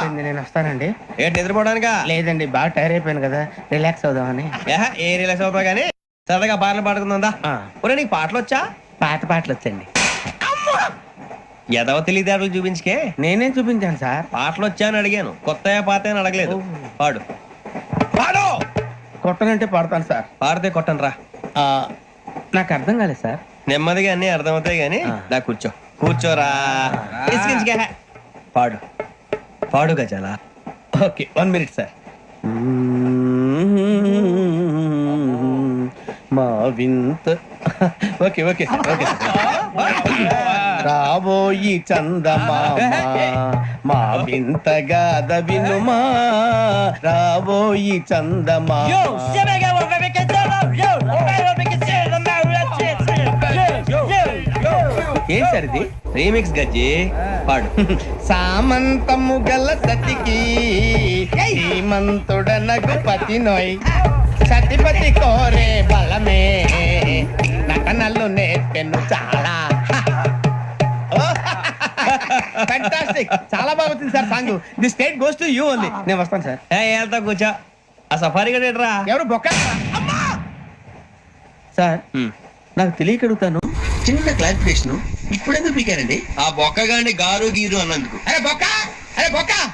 అయిపోయింది నేను వస్తానండి. ఏంటి నిద్రపోవడానికా? లేదండి బాగా టైర్ అయిపోయాను కదా రిలాక్స్ అవుదామని. ఏహ, ఏ రిలాక్స్ అవుతావు కానీ సరదాగా పాటలు పాడుకుందా ఆ. ఒరే నీకు పాటలు వచ్చా పాత పాటలు వచ్చండి ఎదవ తెలివితేటలు చూపించుకే? నేనేం చూపించాను సార్. పాటలు వచ్చా అని అడిగాను. కొత్త పాత అని అడగలేదు. పాడు. పాడు! కొట్టనంటే పడతాను సార్. పాడితే కొట్టను రా ఆ, నాకు అర్థం కాలేదు సార్. నెమ్మదిగా అన్ని అర్థమవుతాయి కానీ ఆ. దా కూర్చో. కూర్చోరా. పాడు. పాడు గజాల ఓకే వన్ మినిట్ సార్. మా వింత. Okay okay sir okay. రాబోయి చందమామ. మా వింతగాద వినుమా. రాబోయి చందమామ. ఏం సార్ ఇది? రీమిక్స్ గజ్జి? పాడు. సామంతము గల సతికి శ్రీమంతుడనగు పతి నోయ్. సతిపతి కోరే బలమే. నటనలు నేర్పెను చాలా. ఫ్యాంటాస్టిక్ చాలా బాగా వచ్చింది sir song. The state goes to you only. నేను వస్తాను సార్. వెళ్తా కూర్చో. ఆ సఫారీ రా ఎవరు బొక్క? సార్ నాకు తెలియక అడుగుతాను. చిన్న క్లారిఫికేషన్ ఇప్పుడు ఎందుకు పీకారండి? ఆ బొక్కగాండి గారు గీరు అన్నందుకు. అరే బొక్క! అరే బొక్క!